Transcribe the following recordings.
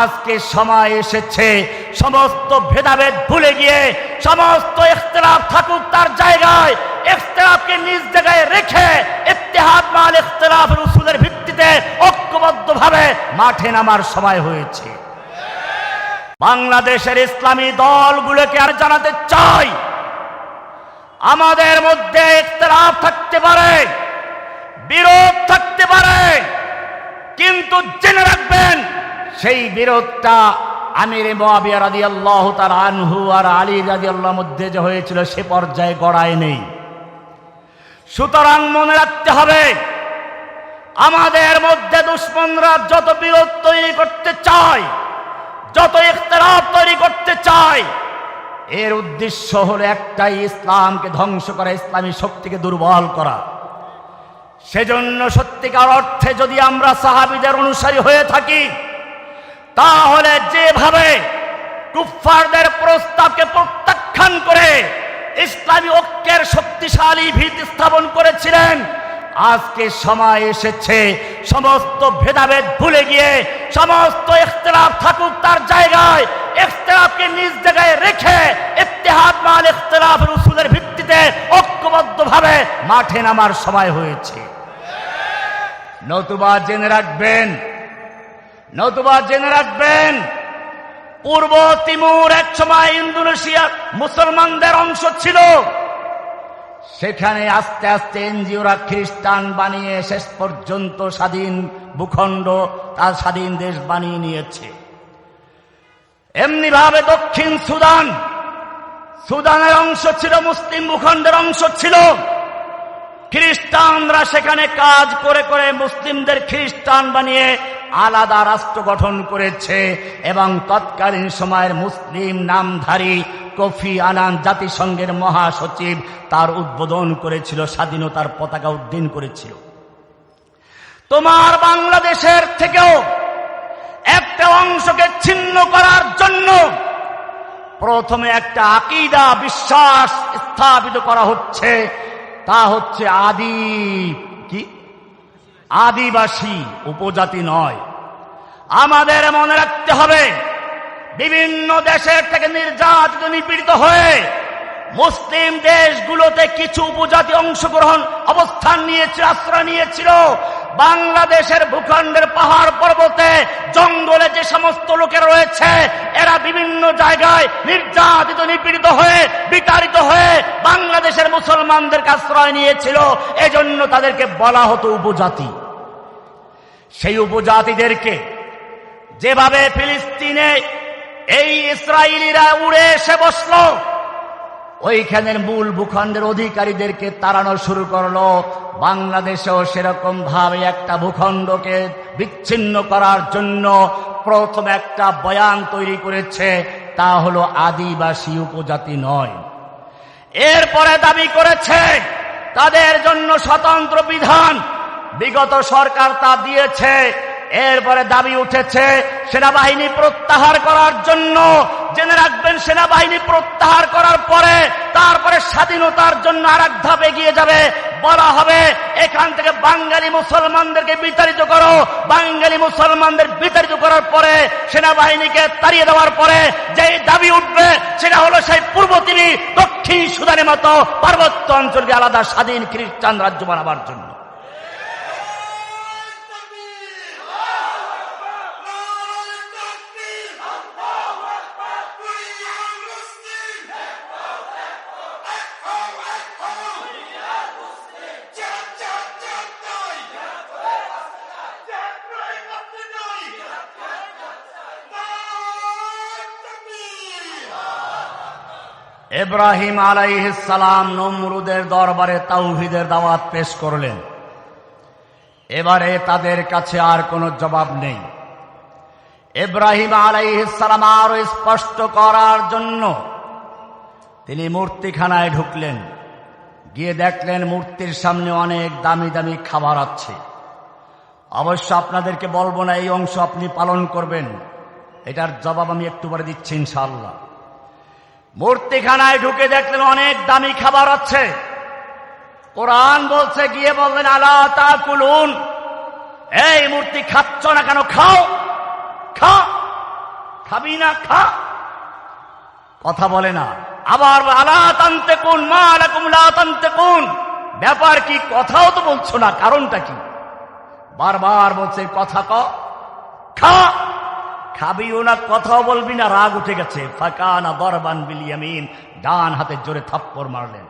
আজকে সময় এসেছে, সমস্ত ভেদাভেদ ভুলে গিয়ে, সমস্ত ইখতলাফ থাকুক তার জায়গায়, ইখতলাফকে নিজ জায়গায় রেখে ইত্তেহাদ মাল ইখতলাফ রসুলের ভিত্তিতে ঐক্যবদ্ধভাবে মাঠে নামার সময় হয়েছে। বাংলাদেশের ইসলামী দলগুলোকে আর জানাতে চাই। আমাদের মধ্যে ইখতলাফ থাকতে পারে, বিরোধ থাকতে পারে, কিন্তু জেনে রাখবেন সেই বিরোধটা আমির মোয়াবিয়া রাজি আল্লাহ তার আনহু আর আলী রাজি মধ্যে যে হয়েছিল সে পর্যায়ে গড়ায় নেই। সুতরাং মনে রাখতে হবে, আমাদের মধ্যে দুশ্মনরা যত বিরোধ তৈরি করতে চায়, যত ইখতলাফ তৈরি করতে চায়, এর উদ্দেশ্য হলো একটাই, ইসলামকে ধ্বংস করা, ইসলামী শক্তিকে দুর্বল করা। সেজন্য সত্যিকার অর্থে যদি আমরা সাহাবিদের অনুসারী হয়ে থাকি তাহলে যেভাবে কুফফারদের প্রস্তাবকে প্রত্যাখ্যান করে ইসলামী ঐক্যের শক্তিশালী ভিত স্থাপন করেছিলেন, আজকে সময় এসেছে, সমস্ত ভেদাভেদ ভুলে গিয়ে, সমস্ত ইখতলাফ থাকুক তার জায়গায়, ইখতলাফকে নিজ জায়গায় রেখে ইত্তেহাদ মাল ইখতলাফ রসুলের ভিত্তিতে ঐক্যবদ্ধভাবে মাঠে নামার সময় হয়েছে। নতুবা জেনে রাখবেন নতুবা জেনে রাখবেন, পূর্ব তিমুর এক সময় ইন্দোনেশিয়া মুসলমানদের অংশ ছিল। সেখানে আস্তে আস্তে এনজিওরা খ্রিস্টান বানিয়ে শেষ পর্যন্ত স্বাধীন ভূখণ্ড তার স্বাধীন দেশ বানিয়ে নিয়েছে। এমনি ভাবে দক্ষিণ সুদান, সুদানের অংশ ছিল, মুসলিম ভূখণ্ডের অংশ ছিল। খ্রিস্টানরা সেখানে কাজ করে করে মুসলিমদের খ্রিস্টান বানিয়ে আলাদা রাষ্ট্র গঠন করেছে এবং তৎকালীন সময়ের মুসলিম নামধারী কফি আনান জাতিসংঘের মহাসচিব তার উদ্বোধন করেছিল, স্বাধীনতার পতাকা উদ্দিন করেছিল। তোমার বাংলাদেশের থেকেও একটা অংশকে ছিন্ন করার জন্য প্রথমে একটা আকিদা, বিশ্বাস স্থাপিত করা হচ্ছে। তা হচ্ছে আদি, কি? আদিবাসী উপজাতি নয়। আমাদের মনে রাখতে হবে, বিভিন্ন দেশের থেকে নির্যাতিত, নিপীড়িত হয়ে মুসলিম দেশগুলোতে কিছু উপজাতি অংশগ্রহণ অবস্থান নিয়েছিল, আশ্রয় নিয়েছিল। বাংলাদেশের ভূখণ্ডের পাহাড় পর্বতে জঙ্গলে যে সমস্ত লোকেরা রয়েছে, এরা বিভিন্ন জায়গায় নির্যাতিত, নিপীড়িত হয়ে, বিতাড়িত হয়ে বাংলাদেশের মুসলমানদেরকে আশ্রয় নিয়েছিল। এজন্য তাদেরকে বলা হতো উপজাতি। সেই উপজাতিদেরকে যেভাবে ফিলিস্তিনে এই ইসরায়েলিরা উড়ে এসে বসল, ওইখানের মূল ভূখণ্ডের অধিকারীদেরকে তাড়ানো শুরু করল। বাংলাদেশেও সেরকম ভাবে একটা ভূখণ্ডকে বিচ্ছিন্ন করার জন্য প্রথম একটা বয়ান তৈরি করেছে, তা হলো আদিবাসী উপজাতি নয়। এরপরে দাবি করেছে, তাদের জন্য স্বতন্ত্র বিধান। বিগত সরকার তা দিয়েছে এরপরে দাবি উঠেছে সেনাবাহিনী প্রত্যাহার করার জন্য। জেনে রাখবেন, সেনাবাহিনী প্রত্যাহার করার পরে তারপরে স্বাধীনতার জন্য আর এক ধাপ এগিয়ে যাবে। বলা হবে, এখান থেকে বাঙালি মুসলমানদেরকে বিতাড়িত করো। বাঙালি মুসলমানদের বিতাড়িত করার পরে, সেনাবাহিনীকে তাড়িয়ে দেওয়ার পরে যে দাবি উঠবে, সেটা হলো সেই পূর্ব তিনি দক্ষিণ সুদানের মতো পার্বত্য অঞ্চলকে আলাদা স্বাধীন খ্রিস্টান রাজ্য বানাবার জন্য। ইব্রাহিম সালাম নমরুদের দরবারে তাওহিদের দাওয়াত পেশ করলেন। এবারে তাদের কাছে আর কোনো জবাব নেই। ইব্রাহিম সালাম আরও স্পষ্ট করার জন্য তিনি মূর্তিখানায় ঢুকলেন। গিয়ে দেখলেন মূর্তির সামনে অনেক দামি দামি খাবার আছে। অবশ্য আপনাদেরকে বলব না, এই অংশ আপনি পালন করবেন। এটার জবাব আমি একটু পরে দিচ্ছি ইনশাআল্লাহ। মূর্তিখানায় ঢুকে দেখলেন অনেক দামি খাবার আছে। কোরআন বলছে, গিয়ে বললেন, আলা তা কুলুন এই মূর্তি খাচ্ছ না কেন? খাও, খা, খাবি না, খা। কথা বলে না। আবার আলা টানতে কোন মা আলাকুম লা টানতে কোন ব্যাপার কি, কথাও তো বলছো না, কারণটা কি? বারবার বলছে, কথা ক, খা। খাবিও না কথাও বলবি না, রাগ উঠে গেছে। ফাঁকা না বরবান বিলিয়ামিন ডান হাতে জোরে থাপ্পর মারলেন।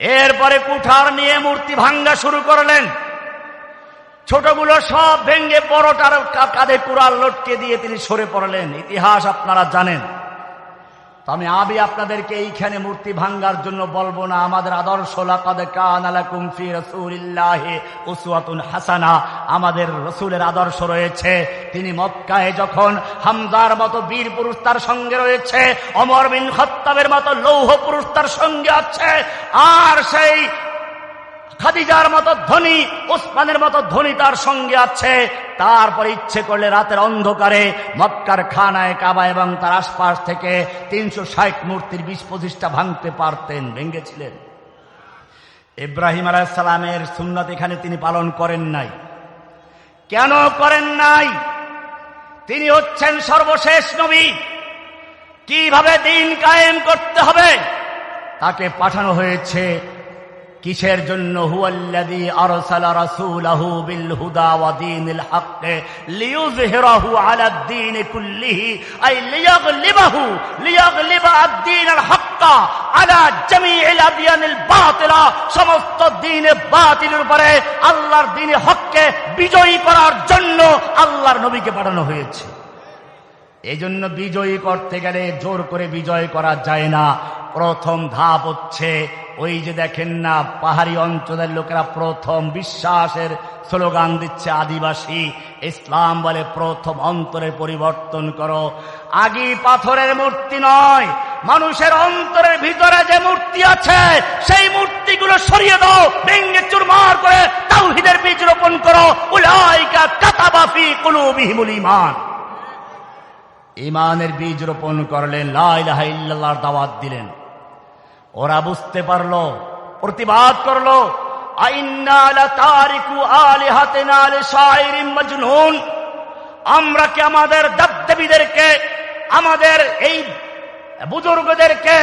এরপরে কুঠার নিয়ে মূর্তি ভাঙ্গা শুরু করলেন। ছোটগুলো সব ভেঙ্গে বড়টার কাঁধে কুড়াল লটকে দিয়ে তিনি সরে পড়লেন। ইতিহাস আপনারা জানেন। তো আমি আবি আপনাদেরকে এইখানে মূর্তি ভাঙ্গার জন্য বলব না, আমাদের আদর্শ হাসানা। আমাদের রসুলের আদর্শ রয়েছে, তিনি মক্কায় যখন হামদার মতো বীর পুরুষ তার সঙ্গে রয়েছে অমর বিন খত্তাবের মতো লৌহ পুরুষ তার সঙ্গে আছে, আর সেই খাদিজার মতো ধনী ওসমানের মতো ধনী তার সঙ্গে আছে। তারপর ইচ্ছে করলে রাতের অন্ধকারে মক্কার খানায় কাবা এবং তার আশপাশ থেকে তিনশো ষাট মূর্তির বিশ পঁচিশটা ভাঙতে পারতেন ভেঙ্গেছিলেন ইব্রাহিম আলাইসালামের সুন্নত এখানে তিনি পালন করেন নাই। কেন করেন নাই? তিনি হচ্ছেন সর্বশেষ নবী। কীভাবে দিন কায়েম করতে হবে? তাকে পাঠানো হয়েছে কিসের জন্য হুয়াল্লাযী আরসালা রাসূলাহু বিল হুদা ওয়া দীনিল হক লিইয়ুযহিরাহু আলা দ্বীন কুল্লিহি, আই লিয়াগলিবাহু, লিয়াগলিবা আদ-দীনাল হক আলা জামিইল আদিয়ানিল বাতিলা, সমস্ত দ্বীনে বাতিলের উপরে আল্লাহর দ্বীনে হককে বিজয়ী করার জন্য আল্লাহর নবীকে পাঠানো হয়েছে। এই জন্য বিজয়ী করতে গেলে জোর করে বিজয় করা যায় না। প্রথম ধাপ হচ্ছে, ওই যে দেখেন না, পাহাড়ি অঞ্চলের লোকেরা প্রথম বিশ্বাসের স্লোগান দিচ্ছে, আদিবাসী, ইসলাম বলে প্রথম অন্তরে পরিবর্তন করো। আগি পাথরের মূর্তি নয়, মানুষের অন্তরের ভিতরে যে মূর্তি আছে, সেই মূর্তিগুলো সরিয়ে দাও ভেঙ্গে চুরমার করে তাওহিদের বীজ রোপণ করো। উলাইকা কাতাবাফি কুলুবিহিমুল ঈমান। ইমানের বীজ রোপণ করলেন লাইলাহার দাওয়াত দিলেন। ওরা বুঝতে পারল, প্রতিবাদ করল আমরা কি আমাদের দেবদেবীদেরকে, আমাদের এই বুজুর্গদেরকে,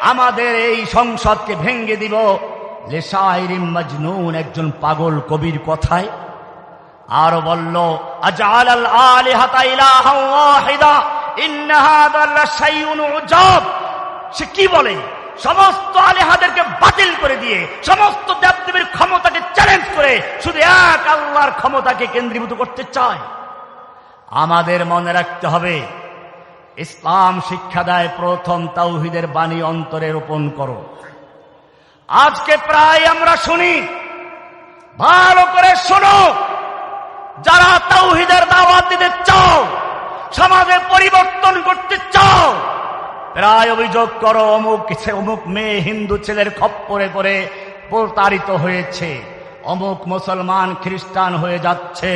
আমাদের এই সংসদকে ভেঙ্গে দিব? লেশাইরিম মজনুন একজন পাগল কবির কথায়। আরও বলল আজাল আল আলিহাতা ইলাহান ওয়াহিদা ইন্ন হাযা লাশাইউন উজাব। সে কি বলে? সমস্ত আলেহাদেরকে বাতিল করে দিয়ে, সমস্ত দেবদেবীর ক্ষমতাকে চ্যালেঞ্জ করে শুধু এক আল্লাহর ক্ষমতাকে কেন্দ্রীভূত করতে চায়। আমাদের মনে রাখতে হবে, ইসলাম শিক্ষা দেয় প্রথম তাওহিদের বাণী অন্তরে রোপণ করো। আজকে প্রায় আমরা শুনি, ভালো করে শোনো, যারা তাওহিদের দাওয়াত দিতে চাও, সমাজে পরিবর্তন করতে চাও প্রায় অভিযোগ করো, অমুক অমুক মেয়ে হিন্দু ছেলের খপ্পরে পড়ে প্রতারিত হয়েছে। অমুক মুসলমান খ্রিস্টান হয়ে যাচ্ছে।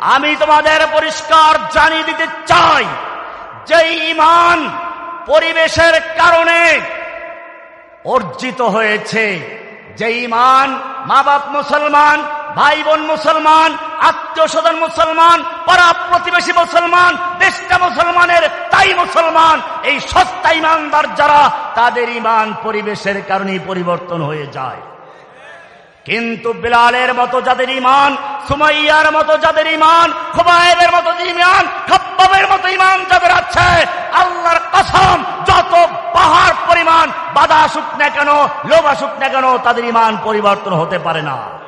আমি তোমাদের পরিষ্কার জানিয়ে দিতে চাই, যে ইমান পরিবেশের কারণে অর্জিত হয়েছে। যে ইমান মা বাপ মুসলমান ভাই বোন মুসলমান আত্মীয় স্বজন মুসলমান, পাড়া প্রতিবেশী মুসলমান, দেশটা মুসলমানের, তাই মুসলমান। এই সস্তা ইমানদার যারা, তাদের ইমান পরিবেশের কারণেই পরিবর্তন হয়ে যায়। কিন্তু বিলালের মতো যাদের ইমান, সুমাইয়ার মতো যাদের ইমান, খুবাইবের মতো ইমান, খব্বাবের মতো ইমান যাদের আছে, আল্লাহর কসম, যত পাহাড় পরিমাণ, বাধা আসুক না কেন, লোভ আসুক না কেন, তাদের ইমান পরিবর্তন হতে পারে না।